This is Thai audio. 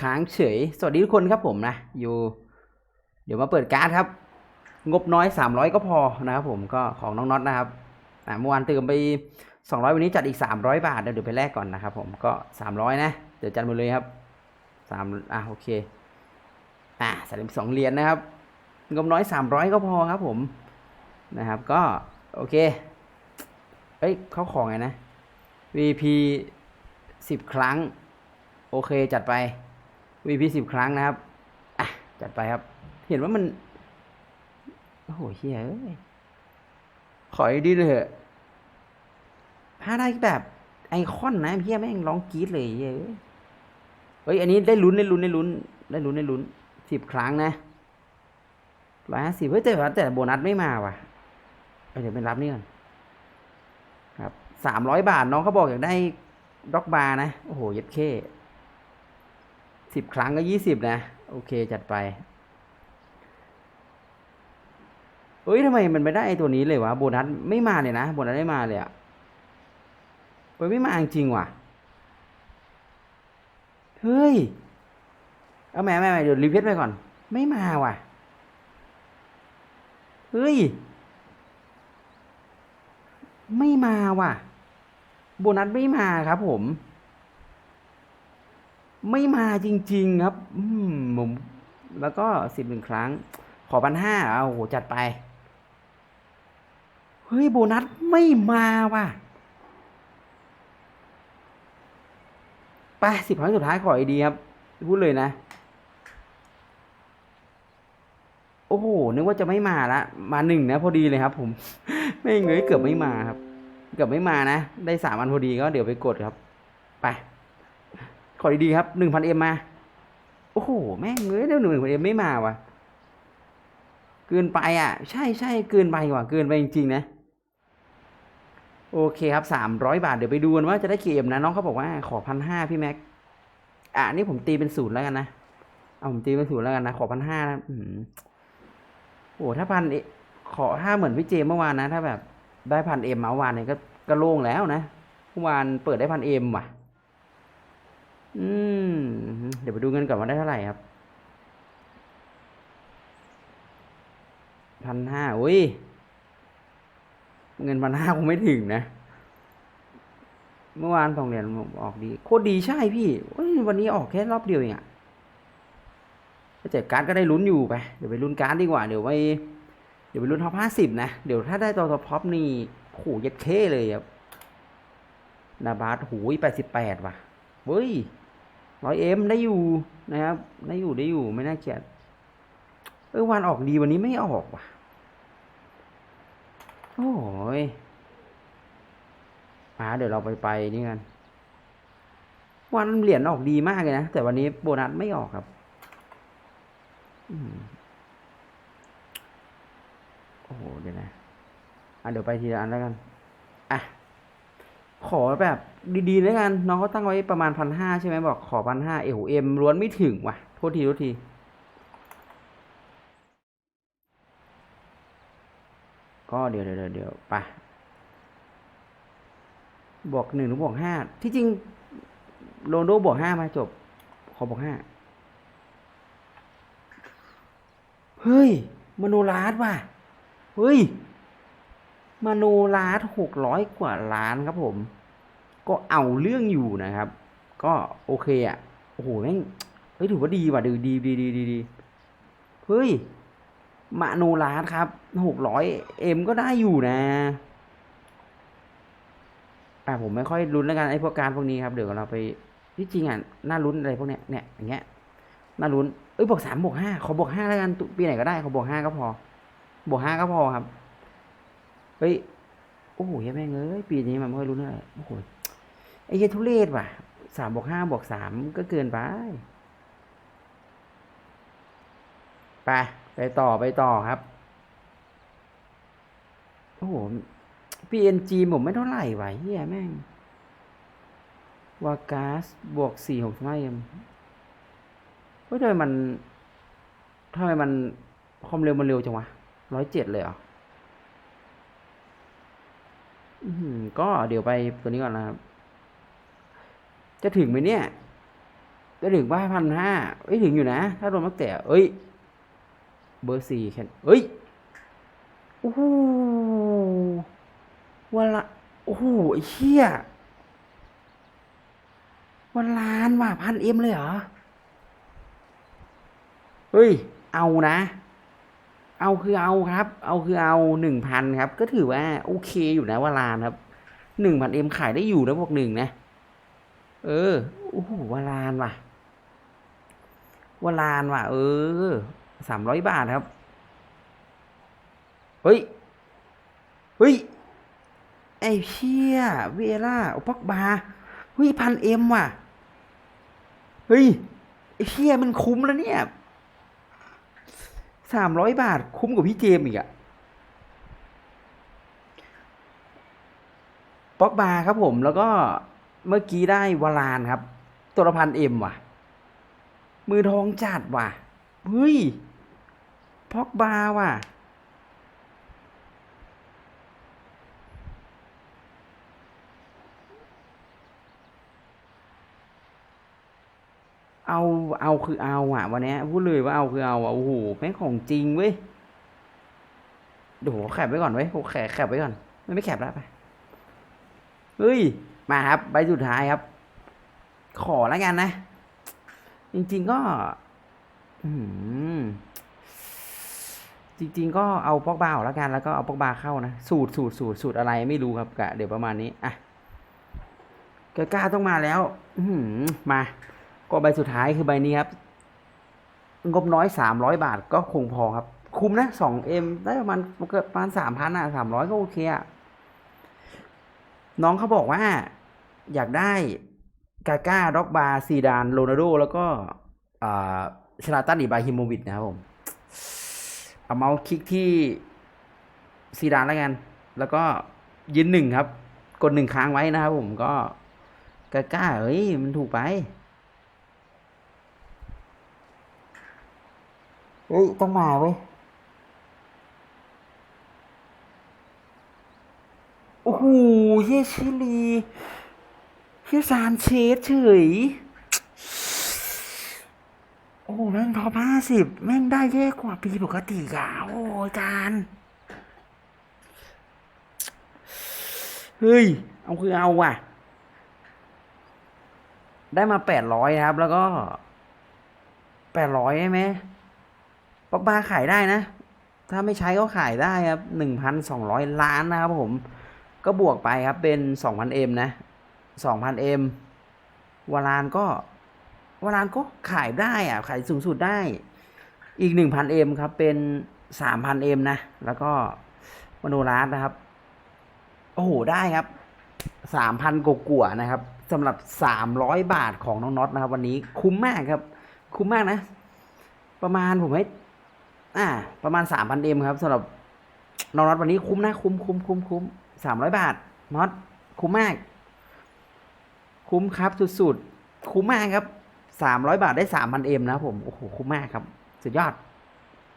ค้างเฉย สวัสดีทุกคนครับผมนะอยู่ เดี๋ยวมาเปิดการ์ดครับ งบน้อยสามร้อยก็พอนะครับผมก็ของน้องน็อตนะครับอ่าเมื่อวานเติมไปสองร้อยวันนี้จัดอีกสามร้อยบาท เดี๋ยวไปแลกก่อนนะครับผมก็สามร้อยนะ เดี๋ยวจัดหมดเลยครับสามอะโอเคอะสามสองเหรียญนะครับ งบน้อยสามร้อยก็พอครับผมนะครับก็โอเคเอ้ยเขาของไงนะ VP สิบครั้ง โอเคจัดไป VP สิบครั้งนะครับ อะ จัดไปครับ เห็นว่ามัน โอ้โหเฮียเอ้ย ขอดีเลยเถอะถ้าได้แบบไอคอนนะเฮียแม่งร้องกรี๊ดเลยเหี้ยเอ้ยเฮ้ย อันนี้ได้ลุ้นได้ลุ้นได้ลุ้นได้ลุ้นได้ลุ้นสิบครั้งนะร้อยห้าสิบเฮ้ยแต่ว่าแต่โบนัสไม่มาว่ะเเดี๋ยวไปรับนี่ก่อนครับสามร้อยบาทน้องเขาบอกอยากได้ด็อกบาร์นะ โอ้โห เย็ดเข้ สิบครั้งก็ยี่สิบนะ โอเคจัดไปเอ้ยทำไมมันไม่ได้ไอตัวนี้เลยวะโบนัสไม่มาเลยนะโบนัสไม่มาเลยอะเฮ้ยไม่มาจริงว่ะเฮ้ยเอาแม่แม่แม่เดี๋ยวรีเพทไปก่อน ไม่มาว่ะเฮ้ยไม่มาว่ะโบนัสไม่มาครับผม ไม่มาจริง ๆ ครับ อืมผมแล้วก็สิบหนึ่งครั้ง ขอพันห้าเอาโหจัดไป เฮ้ย โบนัสไม่มาว่ะไปสิบครั้งสุดท้ายขอไอดีครับพูดเลยนะ โอ้โห นึกว่าจะไม่มาละ มาหนึ่งนะ พอดีเลยครับ ผม ไม่เงยเกือบไม่มาครับ เกือบไม่มานะ ได้สามอันพอดีก็เดี๋ยวไปกดครับ ไป ขอดีๆครับหนึ่งพันเอ็มมา โอ้โห แม่งเงยเดี๋ยวหนึ่งพันเอ็มไม่มาว่ะ เกินไปอะ ใช่ใช่เกินไปว่ะ เกินไปจริงๆนะ โอเคครับสามร้อยบาท เดี๋ยวไปดูกันว่าจะได้กี่เอ็มนะ น้องเขาบอกว่าขอพันห้าพี่แม็ก อะนี่ผมตีเป็นศูนย์แล้วกันนะ เอาผมตีเป็นศูนย์แล้วกันนะ ขอพันห้านะอืมโอ้ถ้าพันขอถ้าเหมือนพี่เจมเมื่อวานนะ ถ้าแบบได้พันเอ็มเมื่อวานเนี่ยก็ก็โล่งแล้วนะเมื่อวานเปิดได้พันเอ็มว่ะ อืม เดี๋ยวไปดูเงินก่อนว่าได้เท่าไหร่ครับพันห้าอุ้ย เงินพันห้าคงไม่ถึงนะ เมื่อวานสองเหรียญออกดี โคตรดีใช่พี่ วันนี้ออกแค่รอบเดียวเองอะแต่การ์ดก็ได้ลุ้นอยู่ไป เดี๋ยวไปลุ้นการ์ดดีกว่า เดี๋ยวไป เดี๋ยวไปลุ้นท็อปห้าสิบนะ เดี๋ยวถ้าได้ตัวท็อปนี่โหเย็ดเคเลยครับ นาบาสหูยแปดสิบแปดว่ะเฮ้ย ร้อยเอ็มได้อยู่นะครับได้อยู่ได้อยู่ไม่น่าเกลียดเออวันออกดีวันนี้ไม่ออกว่ะโอ้ยมาเดี๋ยวเราไปไปนี่กันวันเหรียญออกดีมากเลยนะ แต่วันนี้โบนัสไม่ออกครับอโอ้โหเดี๋ยวนะอะเดี๋ยวไปทีละอันแล้วกัน ขอแบบดีๆแล้วกัน น้องเขาตั้งไว้ประมาณพันห้าใช่ไหมบอกขอพันห้าเอโหเอ็มล้วนไม่ถึงว่ะ โทษทีโทษที ก็เดี๋ยวเดี๋ยวเดี๋ยวไปบวกหนึ่งหรือบวกห้าที่จริงโรนโดบวกห้ามาจบ ขอบวกห้าเฮ้ยมโนลาสว่ะ เฮ้ยมโนลาสหกร้อยกว่าล้านครับผม ก็เอาเรื่องอยู่นะครับ ก็โอเคอะโอ้โหแม่งเฮ้ยถือว่าดีว่ะดีดีดีดีดีดีเฮ้ยมาโนลาสครับหกร้อยเอ็มก็ได้อยู่นะอ่าผมไม่ค่อยลุ้นแล้วกันไอ้พวกการพวกนี้ครับเดี๋ยวเราไปที่จริงอะน่าลุ้นอะไรพวกเนี้ยเนี่ยอย่างเงี้ยน่าลุ้นเอ้ยบวกสามบวกห้าขอบวกห้าแล้วกันปีไหนก็ได้ขอบวกห้าก็พอบวกห้าก็พอครับเฮ้ยโอ้โหยังแม่งเอ้ยปีนี้มันไม่ค่อยลุ้นอะไรโอ้โห ไอ้เหี้ยทุเรศว่ะสามบวกห้าบวกสามก็เกินไป ไป ไปต่อไปต่อครับ โอ้โห PNG ผมไม่เท่าไหร่วะเฮียแม่งวากาสบวกสี่หกห้าเอ็มเฮ้ยทำไมมันทำไมมันความเร็วมันเร็วจังวะร้อยเจ็ดเลยเหรออื้อหือก็เดี๋ยวไปตัวนี้ก่อนนะครับ จะถึงไหมเนี่ยก็ถึงว่าพันห้าเอ้ยถึงอยู่นะ ถ้าโดนมักแต่ เอ้ย เบอร์สี่แค่เอ้ย โอ้โหวันละ โอ้โหไอ้เหี้ยวันล้านว่ะพันเอ็มเลยเหรอ เฮ้ย เอานะ เอาคือเอาครับ เอาคือเอาหนึ่งพันครับ ก็ถือว่า โอเคอยู่นะวันลานครับหนึ่งพันเอ็มขายได้อยู่นะพวกหนึ่งนะ เออโอ้โหวาลานว่ะวาลานว่ะ เออสามร้อยบาทครับ เฮ้ย เฮ้ย ไอ้เชี่ยเวล่าโอปักบาเฮ้ยพันเอ็มว่ะ เฮ้ย ไอ้เชี่ยมันคุ้มแล้วเนี่ยสามร้อยบาทคุ้มกว่าพี่เจมอีกอะป๊อกบาครับผมแล้วก็ เมื่อกี้ได้วลานครับ ตัวละพันเอ็มว่ะ มือทองจัดว่ะ เฮ้ย พอกบาว่ะ เอาเอาคือเอาอะ วันนี้พูดเลยว่าเอาคือเอาอะ โอ้โหแม่งของจริงเว้ยเดี๋ยวผมแคปไว้ก่อนเว้ยผมแคปแคปไว้ก่อน ไม่ไม่แคปแล้วไป เฮ้ย มาครับใบสุดท้ายครับ ขอแล้วกันนะ จริง ๆก็จริง ๆ ก็เอาปอกบาออกแล้วกัน แล้วก็เอาปอกบาเข้านะ สูตรสูตรสูตรสูตรอะไรไม่รู้ครับกะเดี๋ยวประมาณนี้อะกล้าต้องมาแล้ว อืมา ก็ใบสุดท้ายคือใบนี้ครับ งบน้อยสามร้อยบาทก็คงพอครับ คุ้มนะสองเอ็มได้ประมาณเกือบประมาณสามพันอะสามร้อยก็โอเคอะน้องเขาบอกว่า อยากได้กาก้าด็อกบาซีดานโรนัลโดแล้วก็ชลาตันอิบราฮิโมวิชนะครับผมเอาเมาส์คลิกที่ซีดานแล้วกัน แล้วก็ยืนหนึ่งครับ กดหนึ่งค้างไว้นะครับผมก็กาก้าเอ้ย มันถูกไปเฮ้ย ต้องมาเว้ย โอ้โหเยชิลี เฮียซานเชสเฉย โอ้แม่งท็อปห้าสิบแม่งได้แย่กว่าปีปกติอะโอ้ยจานเฮ้ย เอาคือเอาว่ะ ได้มาแปดร้อยครับ แล้วก็แปดร้อยใช่ไหมปักบาขายได้นะ ถ้าไม่ใช้ก็ขายได้ครับหนึ่งพันสองร้อยล้านนะครับผม ก็บวกไปครับเป็นสองพันเอ็มนะ สองพันเอ็มวารานก็วารานก็ขายได้อะขายสูงสุดได้ อีกหนึ่งพันเอ็มครับ เป็นสามพันเอ็มนะ แล้วก็มโนรัสนะครับ โอ้โห ได้ครับสามพันกว่านะครับสำหรับสามร้อยบาทของน้องน็อตนะครับ วันนี้คุ้มมากครับ คุ้มมากนะ ประมาณผมให้อ่า ประมาณสามพันเอ็มครับสำหรับน้องน็อตวันนี้คุ้มนะ คุ้มคุ้มคุ้มคุ้มสามร้อยบาทน็อตคุ้มมาก คุ้มครับสุดๆ คุ้มมากครับสามร้อยบาทได้สามพันเอ็มนะผม โอ้โห คุ้มมากครับ สุดยอด